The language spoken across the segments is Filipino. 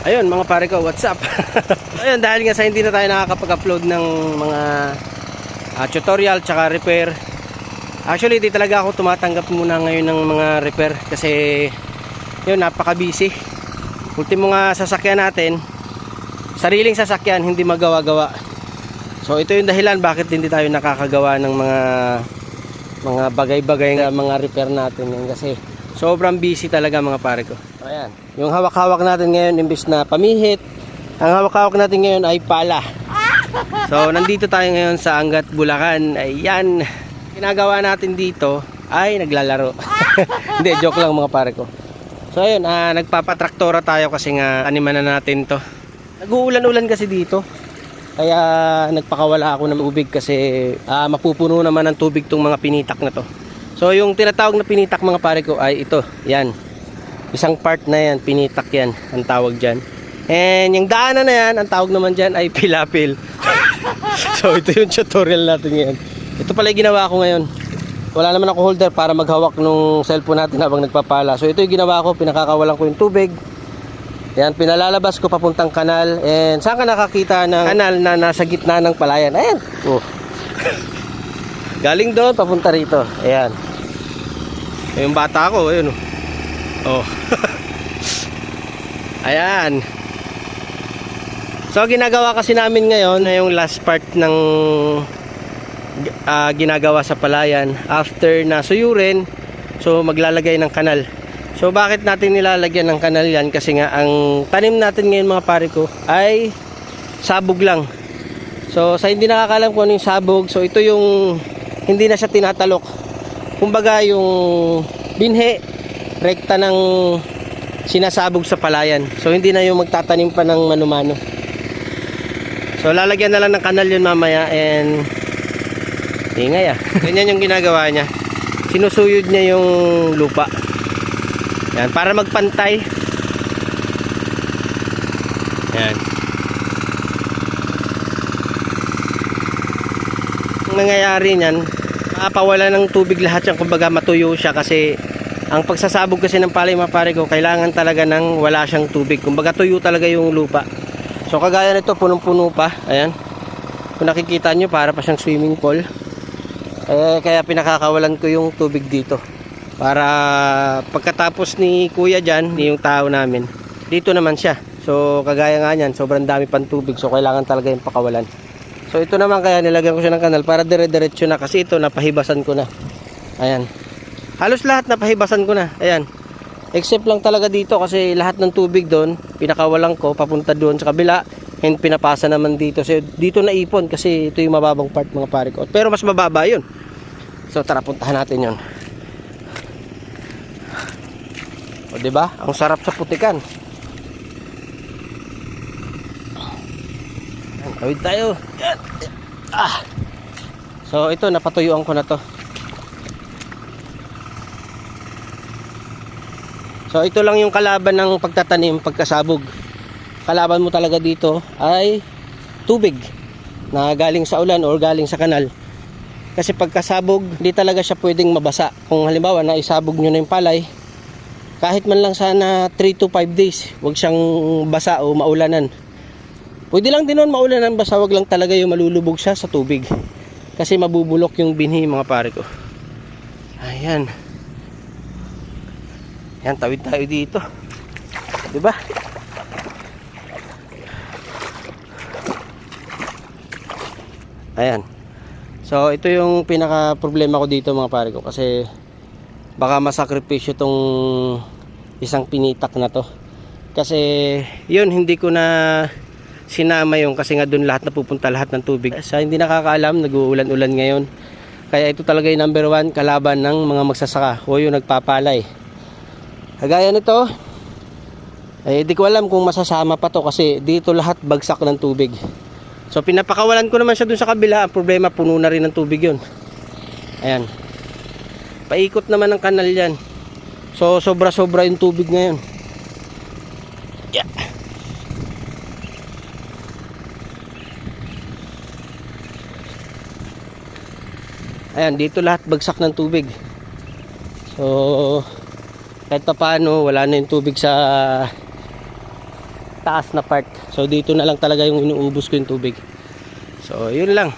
Ayun mga pare ko, what's up? Ayun, dahil nga sa hindi na tayo nakakapag-upload ng mga ah, tutorial tsaka repair. Actually, di talaga ako tumatanggap muna ngayon ng mga repair kasi yun, napaka-busy. Ultimo nga sasakyan natin, sariling sasakyan, hindi magawa-gawa. So ito yung dahilan bakit hindi tayo nakakagawa ng mga mga bagay-bagay na mga repair natin yan kasi sobrang busy talaga mga pare ko. Ayan. Yung hawak-hawak natin ngayon imbis na pamihit, ang hawak-hawak natin ngayon ay pala. So nandito tayo ngayon sa Angat Bulacan. Ayan. Ginagawa natin dito ay naglalaro. Hindi, joke lang mga pare ko. So ayun, ah, nagpapatraktora tayo kasi nga animan na natin to. Nag-uulan-ulan kasi dito. Kaya nagpakawala ako ng tubig kasi ah, mapupuno naman ng tubig tong mga pinitak na to. So yung tinatawag na pinitak mga pare ko ay ito. Yan. Isang part na yan, pinitak yan, ang tawag dyan. And yung daanan na yan, ang tawag naman dyan ay pilapil. so ito yung tutorial natin ngayon. Ito pala yung ginawa ko ngayon. Wala naman ako holder para maghawak nung cellphone natin habang nagpapala. So ito yung ginawa ko, pinakakawalan ko yung tubig. Yan, pinalalabas ko papuntang kanal. And saan ka nakakita ng kanal na nasa gitna ng palayan? Ayan. Oh. Galing doon, papunta rito. Ayan. Yung bata ko, ayun. Oh. Ayan. So ginagawa kasi namin ngayon na yung last part ng ah, ginagawa sa palayan after na suyurin so maglalagay ng kanal. So bakit natin nilalagyan ng kanal yan? Kasi nga ang tanim natin ngayon mga pare ko ay sabog lang. So sa hindi nakakalam kung ano yung sabog, so ito yung hindi na siya tinatalok. Kumbaga yung binhe rekta ng sinasabog sa palayan. So hindi na yung magtatanim pa ng manumano. So lalagyan na lang ng kanal yun mamaya and ingay ah. Ganyan yung ginagawa niya. Sinusuyod niya yung lupa. Yan, para magpantay. Yan. Ang nangyayari niyan, mapawala ng tubig lahat yan. Kumbaga matuyo siya kasi ang pagsasabog kasi ng palay mga ko kailangan talaga ng wala siyang tubig. Kumbaga tuyo talaga yung lupa. So kagaya nito punong-puno pa. Ayan. Kung nakikita nyo para pa siyang swimming pool. Eh, kaya pinakakawalan ko yung tubig dito. Para pagkatapos ni kuya dyan yung tao namin dito naman siya. So kagaya nga nyan sobrang dami pang tubig. So kailangan talaga yung pakawalan so ito naman kaya nilagyan ko siya ng kanal para dire-diretso na kasi ito napahibasan ko na. Ayan. Halos lahat napahibasan ko na. Ayan. Except lang talaga dito kasi lahat ng tubig doon pinakawalan ko papunta doon sa kabila and pinapasa naman dito. So dito naipon kasi ito yung mababang part mga pare ko. Pero mas mababa yun. So tara puntahan natin yun. O di ba ang sarap sa putikan tawid tayo ah so ito napatuyuan ko na to So ito lang yung kalaban ng pagtatanim pagkasabog. Kalaban mo talaga dito ay tubig na galing sa ulan or galing sa kanal. Kasi pagkasabog, hindi talaga siya pwedeng mabasa. Kung halimbawa na isabog nyo na yung palay, kahit man lang sana 3 to 5 days, wag siyang basa o maulanan. Pwede lang din nun maulanan, basta wag lang talaga yung malulubog siya sa tubig. Kasi mabubulok yung binhi mga pare ko. Ayan. Yan, tawid tayo dito. 'Di ba? Ayan. So, ito yung pinaka problema ko dito mga pare ko kasi baka masakripisyo tong isang pinitak na to. Kasi yun hindi ko na sinama yung kasi nga doon lahat napupunta lahat ng tubig. Sa hindi nakakaalam, nag-uulan-ulan ngayon. Kaya ito talaga yung number one kalaban ng mga magsasaka o yung nagpapalay. Kagaya nito, eh di ko alam kung masasama pa to kasi dito lahat bagsak ng tubig. So pinapakawalan ko naman siya dun sa kabila. Ang problema puno na rin ng tubig yun. Ayan. Paikot naman ng kanal yan. So sobra-sobra yung tubig ngayon. Ayan, dito lahat bagsak ng tubig. So, kahit pa paano, wala na yung tubig sa taas na part. So dito na lang talaga yung inuubos ko yung tubig. So yun lang.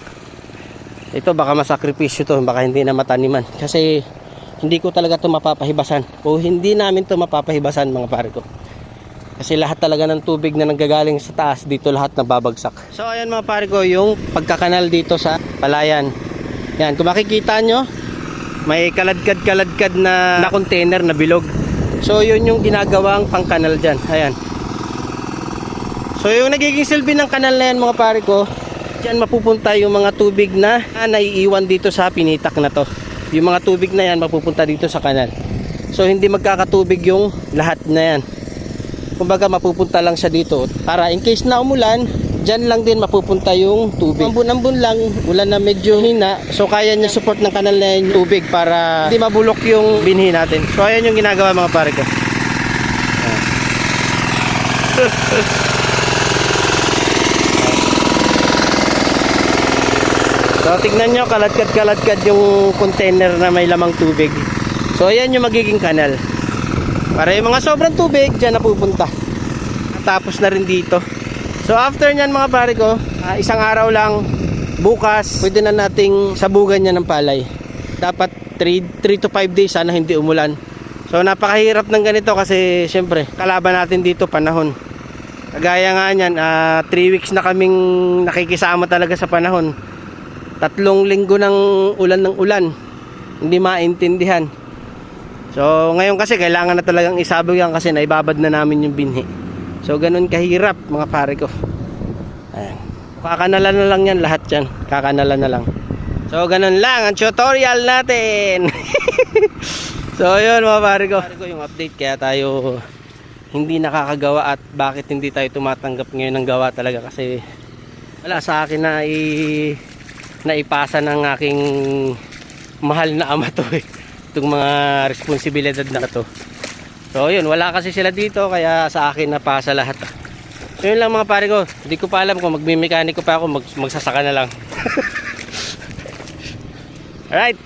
Ito baka masakripisyo to, baka hindi na mataniman. Kasi hindi ko talaga to mapapahibasan. O hindi namin to mapapahibasan mga pare ko. Kasi lahat talaga ng tubig na nanggagaling sa taas, dito lahat nababagsak. So ayan mga pare ko, yung pagkakanal dito sa palayan. Yan, kung makikita nyo, may kaladkad-kaladkad na, na container na bilog. So yun yung ginagawang pangkanal dyan. Ayan. So yung nagiging silbi ng kanal na yan mga pare ko, dyan mapupunta yung mga tubig na, na naiiwan dito sa pinitak na to. Yung mga tubig na yan mapupunta dito sa kanal. So hindi magkakatubig yung lahat na yan. Kumbaga mapupunta lang siya dito para in case na umulan, dyan lang din mapupunta yung tubig. Ambon-ambon lang, ulan na medyo hina, so kaya niya support ng kanal na yung tubig para hindi mabulok yung binhi natin. So ayan yung ginagawa mga pare ko. So tignan nyo, kaladkad-kaladkad yung container na may lamang tubig. So ayan yung magiging kanal. Para yung mga sobrang tubig, dyan na pupunta. Tapos na rin dito. So after nyan mga pare ko, ah, isang araw lang, bukas, pwede na nating sabugan niya ng palay. Dapat 3, 3 to 5 days sana hindi umulan. So napakahirap ng ganito kasi syempre, kalaban natin dito panahon. Kagaya nga niyan, 3 weeks na kaming nakikisama talaga sa panahon. Tatlong linggo ng ulan ng ulan. Hindi maintindihan. So ngayon kasi kailangan na talagang isabog yan kasi naibabad na namin yung binhi. So ganun kahirap mga pare ko. Ayan. Kakanalan na lang yan lahat yan. Kakanalan na lang. So ganun lang ang tutorial natin. so yun mga pare ko. Pare ko yung update kaya tayo hindi nakakagawa at bakit hindi tayo tumatanggap ngayon ng gawa talaga kasi wala sa akin na i naipasa ng aking mahal na ama to eh. Itong mga responsibilidad na to. So yun, wala kasi sila dito kaya sa akin napasa lahat. Yun lang mga pare ko. Hindi ko pa alam kung magmimekaniko pa ako, mag, magsasaka na lang. Alright.